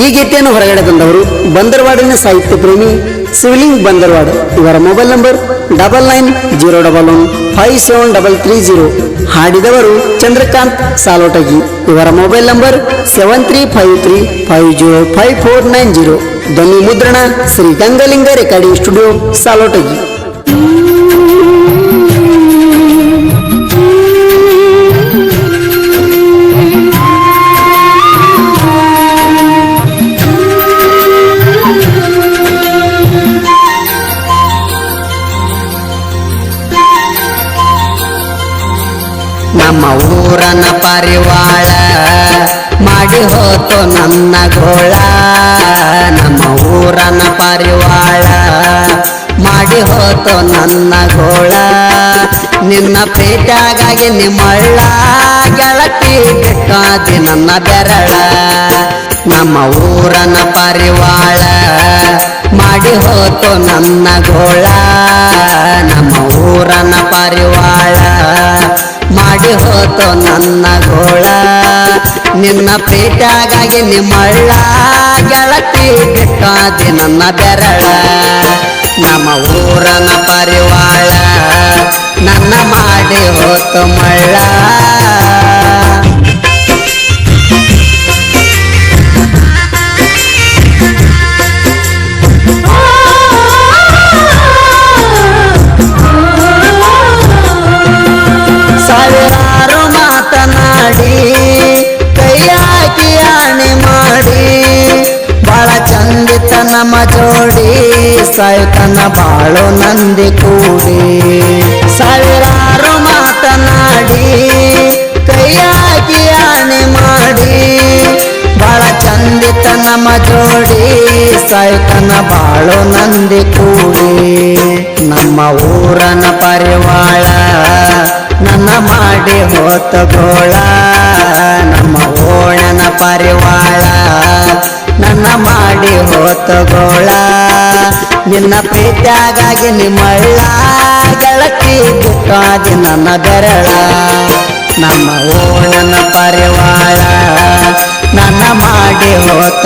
ಈ ಗೀತೆಯನ್ನು ಹೊರಗಡೆ ತಂದವರು ಬಂದರ್ವಾಡಿನ ಸಾಹಿತ್ಯ ಪ್ರೇಮಿ ಸಿವಿಲಿಂಗ್ ಬಂದರ್ವಾಡ್. ಇವರ mobile number double nine zero double one five seven double three zero. ಹಾಡಿದವರು Chandrakant Salotagi. ಇವರ mobile number seven three five three five zero five four nine zero. ಧ್ವನಿ ಮುದ್ರಣ ಶ್ರೀ ಗಂಗಲಿಂಗ ರೆಕಾರ್ಡಿಂಗ್ ಸ್ಟುಡಿಯೋ ಸಾಲೋಟಗಿ. ಪರಿವಾಳ. ಮಾಡಿ ಹೋತು ನನ್ನ ಗೋಳ. ನಮ್ಮ ಊರನ ಪರಿವಾಳ. ಮಾಡಿ ಹೋತು ನನ್ನ ಗೋಳ. ನಿನ್ನ ಪ್ರೀತಿಯಾಗಾಗಿ ನಿಮ್ಮಳ್ಳ ಗೆಳತಿ ಬಿಟ್ಟಾದಿ ನನ್ನ ಬೆರಳ. ನಮ್ಮ ಊರನ ಪರಿವಾಳ. ಮಾಡಿ ಹೋತು ನನ್ನ ಗೋಳ. ನಮ್ಮ ಊರನ ಪರಿವಾಳ. ಮಾಡಿ ಹೋತು ನನ್ನ ಗೋಳ. ನಿನ್ನ ಪ್ರೀತಿಯಾಗಿ ನಿಮ್ಮಳ್ಳ ಗೆಳತಿ ಬಿಟ್ಟಾದಿ ನನ್ನ ಬೆರಳ. ನಮ್ಮ ಊರನ ಪರಿವಾಳ ನಮ್ಮ ಜೋಡಿ, ಸಾಯ್ತನ ಬಾಳು ನಂದಿ ಕೂಡಿ. ಸಾವಿರಾರು ಮಾತನಾಡಿ, ಕೈಯಾಗಿ ಆಣೆ ಮಾಡಿ. ಬಾಳ ಚಂದಿತ ನಮ್ಮ ಜೋಡಿ, ಸಾಯ್ತನ ಬಾಳು ನಂದಿ ಕೂಡಿ. ನಮ್ಮ ಊರನ ಪರಿವಾಳ, ನನ್ನ ಮಾಡಿ ಹೋತ ಹೋತ ನಿನ್ನ ಪ್ರೀತಿಯಾಗಾಗಿ ನಿಮ್ಮಳ್ಳ ಗೆಳಕಿ ಬಿಟ್ಟಾಗಿ ನನ್ನ ಬೆರಳ. ನಮ್ಮ ಓಣನ ಪರಿವಾಳ ನನ್ನ ಮಾಡಿ ಹೋತ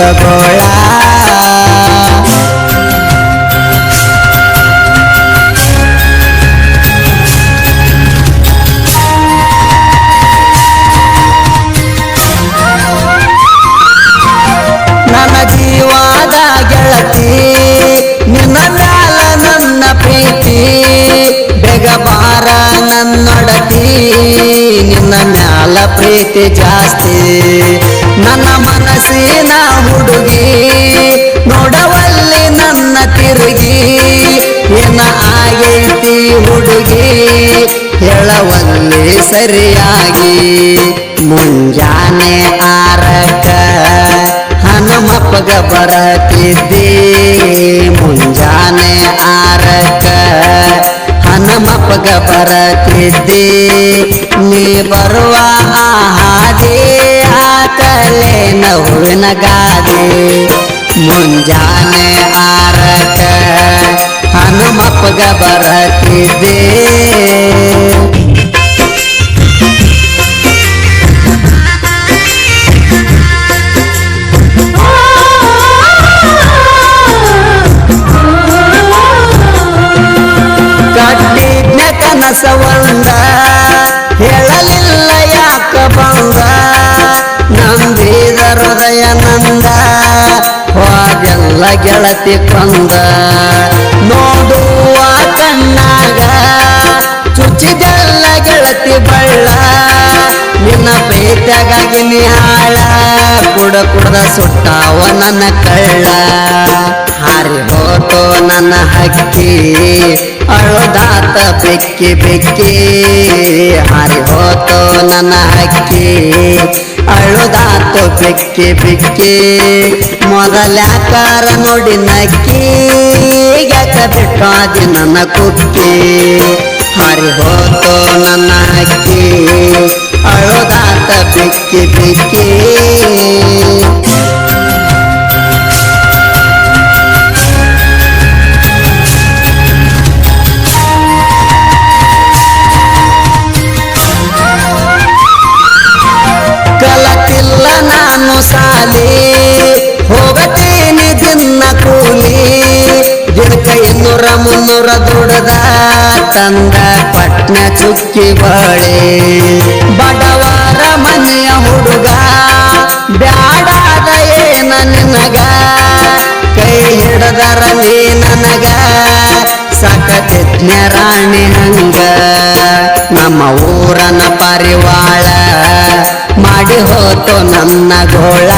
ಸರಿಯಾಗಿ ಮುಂಜಾನೆ ಆರಕ ಹನುಮಪ್ಪಗ ಬರತಿದ್ದಿ ಮುಂಜಾನೆ ಆರಕ ಹನುಮಪ್ಪಗ ಬರತಿದ್ದಿ ನೀ ಬರುವ ಆ ಹಾದಿ ಹಾಕಲೇನ ಗಾದೆ ಗಾದಿ. ಮುಂಜಾನೆ ಆರಕ ಹನುಮಪ್ಪಗ ಬರತಿದ್ದೆ ಕನಸವಂದ ಹೇಳಲಿಲ್ಲ ಯಾಕ ಬಂದ. ನಂಬಿದ ಹೃದಯ ನಂದ. ಹೋದೆಲ್ಲ ಗೆಳತಿ ಕೊಂದ ನೋಡುವ ಕಣ್ಣಾಗ ಚುಚ್ಚಿದೆಲ್ಲ ಗೆಳತಿ ಬಳ್ಳ. ನಿನ್ನ ಪ್ರೀತಿಯಾಗಾಗಿ ನೀ ಹಾಳ ಕುಡ ಕುಡದ ಸುಟ್ಟಾವ ನನ್ನ ಕಳ್ಳ. ಹಾರಿ ಹೋತೋ ನನ್ನ ಹಕ್ಕಿ. ಅಳುದಾತ ಬೆಕ್ಕಿ ಬೆಕ್ಕಿ ಹಾರಿ ಹೋತು ನನ್ನ ಅಕ್ಕಿ. ಅಳುದಾತು ಬೆಕ್ಕಿ ಬೆಕ್ಕಿ ಮೊದಲ್ಯಾಕಾರ ನೋಡಿ ನಕ್ಕಿ. ಯಾಕ ಬಿಟ್ಟಾದಿ ನನ್ನ ಕುಕ್ಕಿ. ಹಾರಿ ಹೋತು ನನ್ನ ಅಕ್ಕಿ. ಅಳುದಾತ ಬೆಕ್ಕಿ ಬೆಕ್ಕಿ. ನನಗ ಸಕತಜ್ಞ ರಾಣಿ ಹಂಗ ನಮ್ಮ ಊರನ ಪರಿವಾಳ ಮಾಡಿ ಹೋತು ನನ್ನ ಗೋಳ.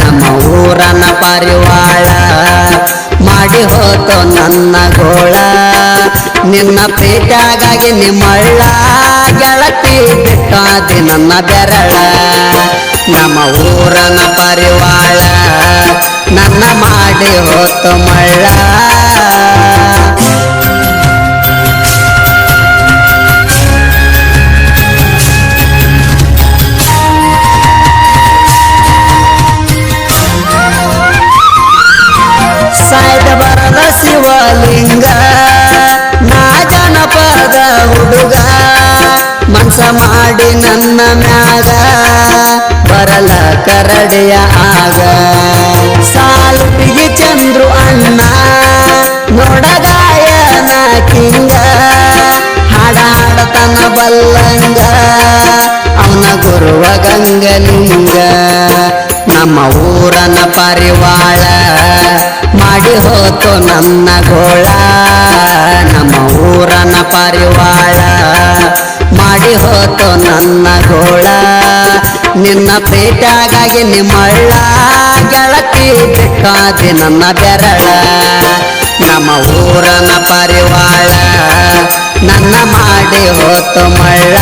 ನಮ್ಮ ಊರನ ಪರಿವಾಳ ಮಾಡಿ ಹೋತು ನನ್ನ ಗೋಳ. ನಿನ್ನ ಪ್ರೀತಿಯಾಗಾಗಿ ನಿಮ್ಮಳ್ಳ ಗೆಳತಿ ಬಿಟ್ಟಾದಿ ನನ್ನ ಬೆರಳ. ನಮ್ಮ ಊರನ ಪರಿವಾಳ ಮಳ್ಳ ಸಾಯ್ದ ಬರದ ಶಿವಲಿಂಗ ನಾ ಜನಪದ ಹುಡುಗ. ಮನ್ಸ ಮಾಡಿ ನನ್ನ ಮ್ಯಾಗ ಬರಲ ಕರಡೆಯ ಆಗ. ಬಲ್ಲಂಗ, ಅವನ ಗುರುವ ಗಂಗಲಿಂಗ, ನಮ್ಮ ಊರನ ಪರಿವಾಳ, ಮಾಡಿ ಹೋತು ನನ್ನ ಗೋಳ, ನಮ್ಮ ಊರನ ಪರಿವಾಳ, ಮಾಡಿ ಹೋತು ನನ್ನ ಗೋಳ, ನಿನ್ನ ಪೇಟಾಗಾಗಿ ನಿಮ್ಮಳ್ಳ ಗೆಳತಿ ಬೆಕ್ಕಾದಿ ನನ್ನ ಬೆರಳ, ನಮ್ಮ ಊರನ ಪರಿವಾಳ. ನನ್ನ ಮಾಡಿ ಹೋತು ಮಳ್ಳ.